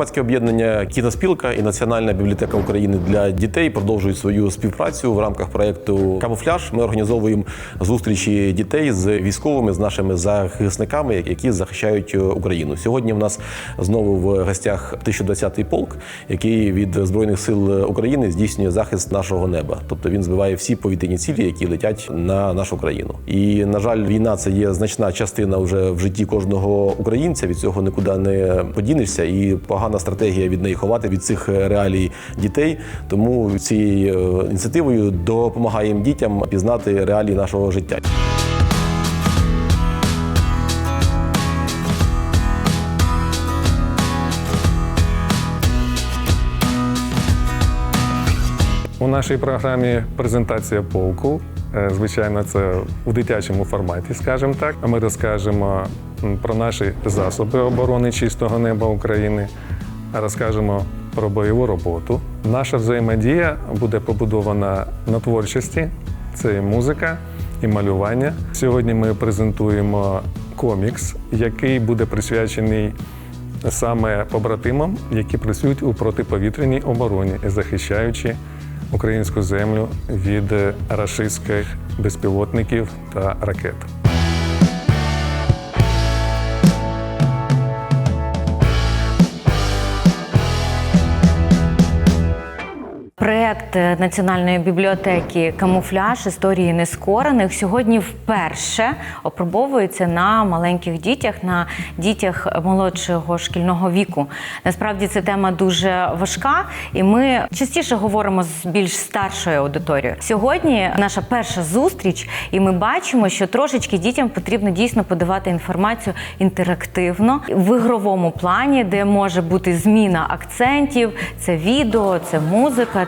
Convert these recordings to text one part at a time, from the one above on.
Громадське об'єднання Кіноспілка і Національна бібліотека України для дітей продовжують свою співпрацю в рамках проєкту Камуфляж. Ми організовуємо зустрічі дітей з військовими, з нашими захисниками, які захищають Україну. Сьогодні в нас знову в гостях 1020-й полк, який від збройних сил України здійснює захист нашого неба. Тобто він збиває всі повітряні цілі, які летять на нашу країну. І на жаль, війна це є значна частина вже в житті кожного українця. Від цього нікуди не подінешся, і погана стратегія від неї ховати від цих реалій дітей. Тому цією е, ініціативою допомагаємо дітям пізнати реалії нашого життя. У нашій програмі презентація полку. Е, Звичайно, це у дитячому форматі, скажімо так. Ми розкажемо про наші засоби оборони чистого неба України, розкажемо про бойову роботу. Наша взаємодія буде побудована на творчості. Це і музика, і малювання. Сьогодні ми презентуємо комікс, який буде присвячений саме побратимам, які працюють у протиповітряній обороні, захищаючи українську землю від рашистських безпілотників та ракет. Проект е, Національної бібліотеки Камуфляж історії нескорених сьогодні вперше опробовується на маленьких дітях, на дітях молодшого шкільного віку. Насправді це тема дуже важка, і ми частіше говоримо з більш старшою аудиторією. Сьогодні наша перша зустріч, і ми бачимо, що трошечки дітям потрібно дійсно подавати інформацію інтерактивно в ігровому плані, де може бути зміна акцентів, це відео, це музика.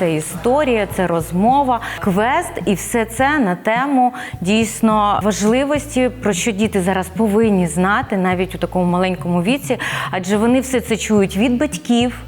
Це історія, це розмова, квест, і все це на тему дійсно важливості, про що діти зараз повинні знати навіть у такому маленькому віці, адже вони все це чують від батьків,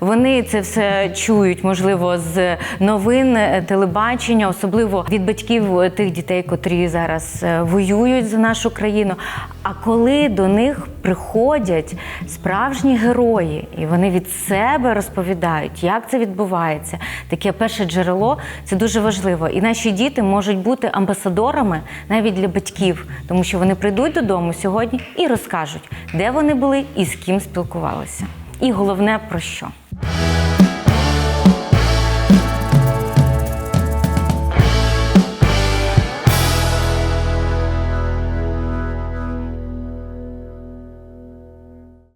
вони це все чують, можливо, з новин е, телебачення, особливо від батьків е, тих дітей, котрі зараз е, воюють за нашу країну. А коли до них приходять справжні герої, і вони від себе розповідають, як це відбувається, таке перше джерело це дуже важливо. І наші діти можуть бути амбасадорами навіть для батьків, тому що вони прийдуть додому сьогодні і розкажуть, де вони були і з ким спілкувалися. І головне про що.